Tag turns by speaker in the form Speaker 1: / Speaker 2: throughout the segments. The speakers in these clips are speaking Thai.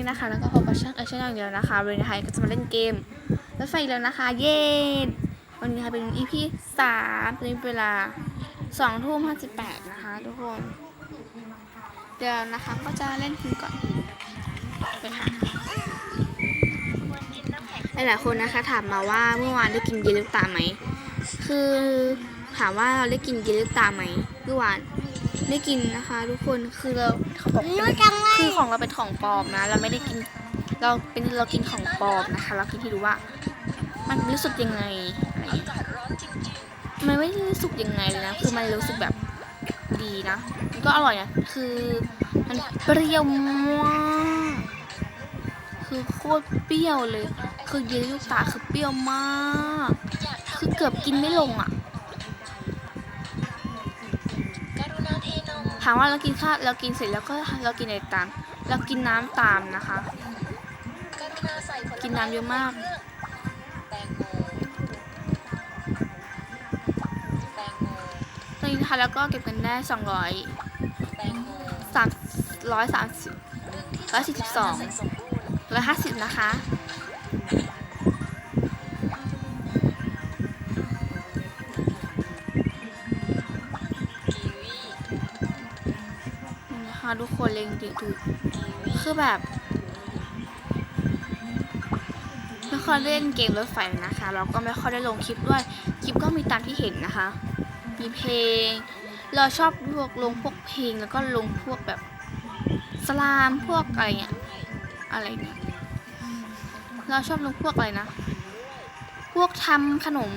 Speaker 1: นี้นะคะ แล้วก็พบกับช่างเอชแนลเดียวนะคะวันนี้นะคะก็จะมาเล่นเกมรถไฟแล้วนะคะ เย้วันนี้ค่ะเป็น EP สามตอนนี้เวลาสองทุ่มห้าสิบแปดนะคะ ทุกคน เดี๋ยวนะคะก็จะเล่นทีก่อนไปค่ะหลายๆคนนะคะถามมาว่าเมื่อวานได้กินเยลลูกตาไหมคือถามว่าเราได้กินเยลลูกตาไหมเมื่อวานได้กินนะคะ ทุกคนคือเรา คือของเราเป็นของปลอมนะ เราไม่ได้กิน เราเป็นเรากินของปลอมนะคะ เรากินที่รู้ว่า มันรู้สึกยังไงอะไรมันไม่รู้สึกยังไงเลยนะ คือมันรู้สึกแบบดีนะ มันก็อร่อยนะ คือมันเปรี้ยวมากคือโคตรเปรี้ยวเลย คือเยลลูกตาคือเปรี้ยวมาก คือเกือบกินไม่ลงอะามว่าเรากินข้าวเรากินเสร็จแล้วก็เรากินอะไรตามเรากินน้ำตามนะคะ กินน้ำเยอะมากตอนนี้นะคะแล้วก็เก็บกันได้สองร้อยสามร้อยสามสิบร้อยสี่สิบสองร้อยห้าสิบนะคะ นะคะทุกคนเล็งดูดูคือแบบไม่ค่อยเล่นเกมรถไฟนะคะแล้วก็ไม่ค่อยได้ลงคลิปด้วยคลิปก็มีตามที่เห็นนะคะ มีเพลง เราชอบพวกลงพวกเพลงแล้วก็ลงพวกแบบสลามพวกอะไรเงี้ยอะไรเนี่ยเราชอบลงพวกอะไรนะ พวกทำขนม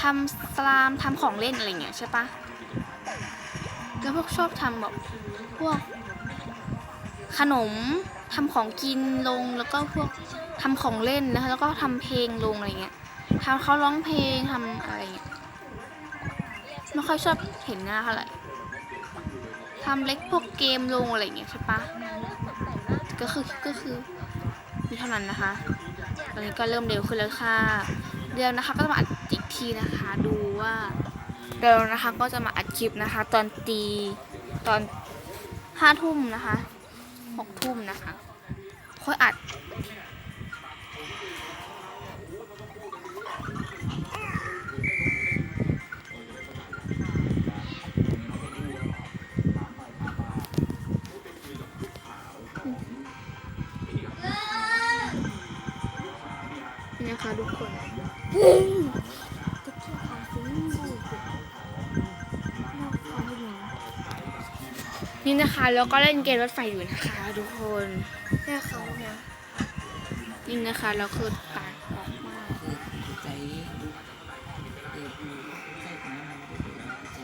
Speaker 1: ทำสลามทำของเล่นอะไรเงี้ยใช่ปะแล้วพวกชอบทำแบบ พวกขนมทำของกินลงแล้วก็พวกทำของเล่นนะคะแล้วก็ทำเพลงลงอะไรเงี้ยทำเขาร้องเพลงทำอะไรเงี้ยไม่ค่อยชอบเห็นหน้าเท่าไหร่ทำเล็กพวกเกมลงอะไรเงี้ยใช่ปะก็คือก็คือมีเท่านั้นนะคะ ตอนนี้ก็เริ่มเร็วขึ้นแล้วค่ะ เดี๋ยวนะคะก็จะมาอัดอีกทีนะคะ ดูว่าเดี๋ยวนะคะก็จะมาอัดคลิปนะคะ ตอนตีตอน ห้าทุ่มนะคะหกทุ่มนะคะ ค่อยอัด นี่นะคะทุกคน นี่นะคะ แล้วก็เล่นเกมรถไฟอยู่นะคะ ทุกคน
Speaker 2: แม่เขาเนี่ย
Speaker 1: นี่นะคะแล้วคือตาออกมาก
Speaker 3: เด็กอยู่ใจของมันใจ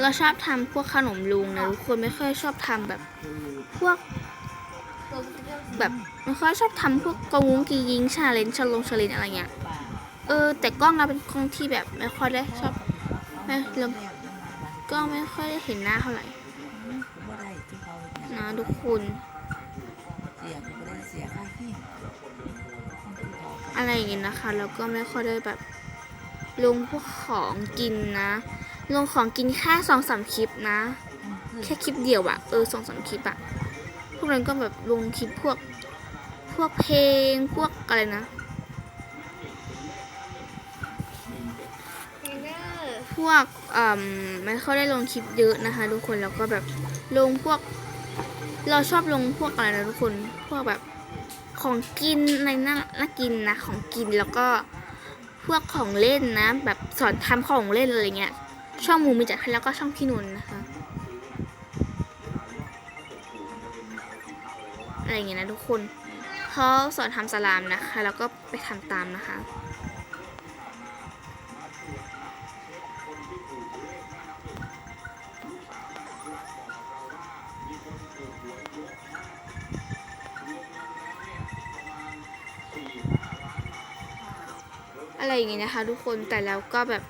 Speaker 1: เราชอบทำพวกขนมลุงนะทุกคนไม่ค่อยชอบทำแบบพวกแบบไม่ค่อยชอบทำพวกกงวงกียิงชาเลนชาลงชาเลนอะไรเงี้ยเออแต่กล้องเราเป็นกล้องที่แบบไม่ค่อยได้ชอบไม่เรา ก็ไม่ค่อยได้เห็นหน้าเท่าไหร่
Speaker 3: บ่ได้ที่เขา
Speaker 1: นะทุกคน
Speaker 3: เสียก็บ่ได้เสียค่าที่
Speaker 1: อะไรอย่างเงี้ยนะคะแล้วก็ไม่ค่อยได้แบบ ลงพวกของกินนะ ลงของกินแค่สองสามคลิปนะ แค่คลิปเดียวอะเออสองสามคลิปอะพวกนั้นก็แบบลงคลิปพวกพวกเพลงพวกอะไรนะ วกไม่ค่อยได้ลงคลิปเยอะนะคะ ทุกคนแล้วก็แบบลงพวก เราชอบลงพวกอะไรนะทุกคนพวกแบบของกินอะไรน่าน่ากินนะของกินแล้วก็พวกของเล่นนะ แบบสอนทำของเล่นอะไรเงี้ยช่องมูมีจัดให้แล้วก็ช่องพี่นนท์นะคะอะไรเงี้ยนะทุกคนเขาสอนทำสลามนะคะ แล้วก็ไปทำตามนะคะ อไรอย่างงี้นะคะ ทุกคนแต่แล้วก็แบบ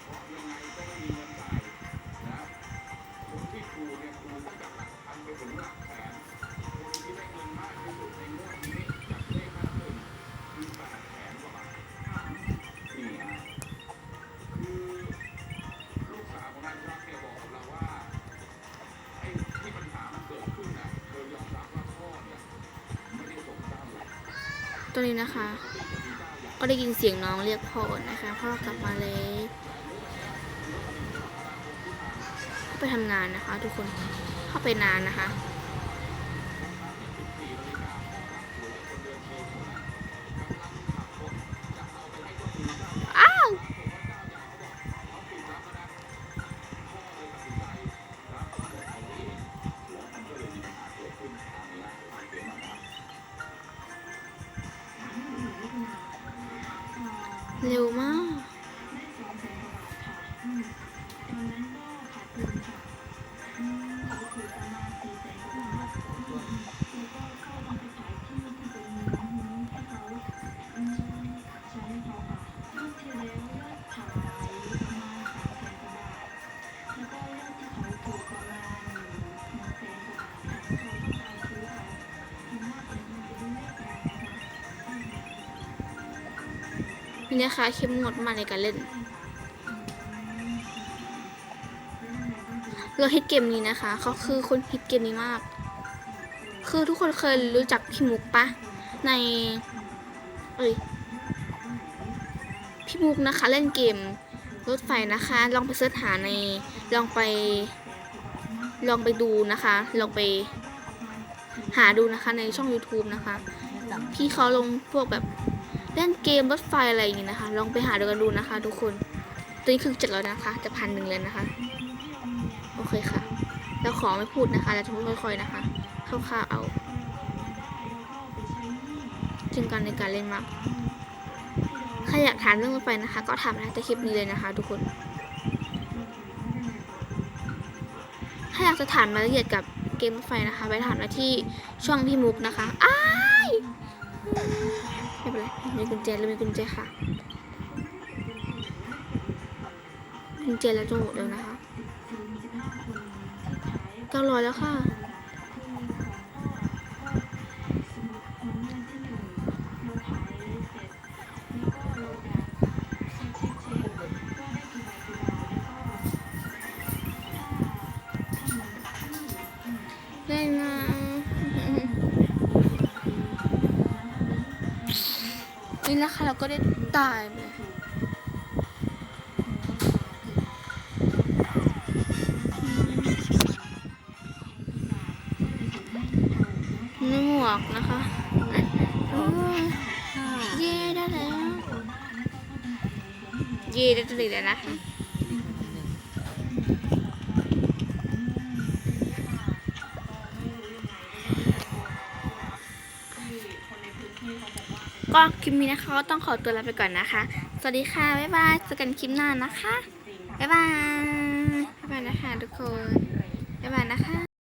Speaker 1: ตัวนี้นะคะ ก็ได้ยินเสียงน้องเรียกพ่อนะคะ พ่อกลับมาแล้วไปทำงานนะคะ ทุกคนเข้าไปนานนะคะ นี่นะคะเข้มงวดมากในการเล่น เราฮิตเกมนี้นะคะ เขาคือคนฮิตเกมนี้มาก คือทุกคนเคยรู้จักพี่มุกปะ ใน เอ้ย พี่มุกนะคะ เล่นเกมรถไฟนะคะ ลองไปเสิร์ชหาใน ลองไป ลองไปดูนะคะ ลองไป หาดูนะคะในช่อง YouTube นะคะ พี่เขาลงพวกแบบ เล่นเกมรถไฟอะไรอย่างงี้นะคะ ลองไปหาดูกันดูนะคะ ทุกคนตัวนี้คือเจ็ดแล้วนะคะ จะพันหนึ่งเลยนะคะ โอเคค่ะ แล้วขอไม่พูดนะคะแล้วจะพูดค่อยๆนะคะคร่าวๆเอาจึงการในการเล่นมากใครอยากถามเรื่องรถไฟนะคะ ก็ถามนะแต่คลิปนี้เลยนะคะ ทุกคน ถ้าอยากจะถามรายละเอียดกับเกมรถไฟนะคะ ไปถามได้ที่ช่องพี่มุกนะคะ อ้าย ไม่เป็นไรมีกุญแจแล้วมีกุญแจค่ะ กุญแจแล้วจะหมดแล้วนะคะเก้าร้อยแล้วค่ะ นะนี่นะคะ เราก็ได้ตายไปเลยนี่หมวกนะคะเย่ได้แล้ว เย่ได้ตัวแล้วนะ ก็คลิปนี้นะคะก็ต้องขอตัวลาไปก่อนนะคะ สวัสดีค่ะ บ๊ายบายเจอกันคลิปหน้านะคะ บ๊ายบาย บ๊ายบายนะคะทุกคน บ๊ายบายนะคะ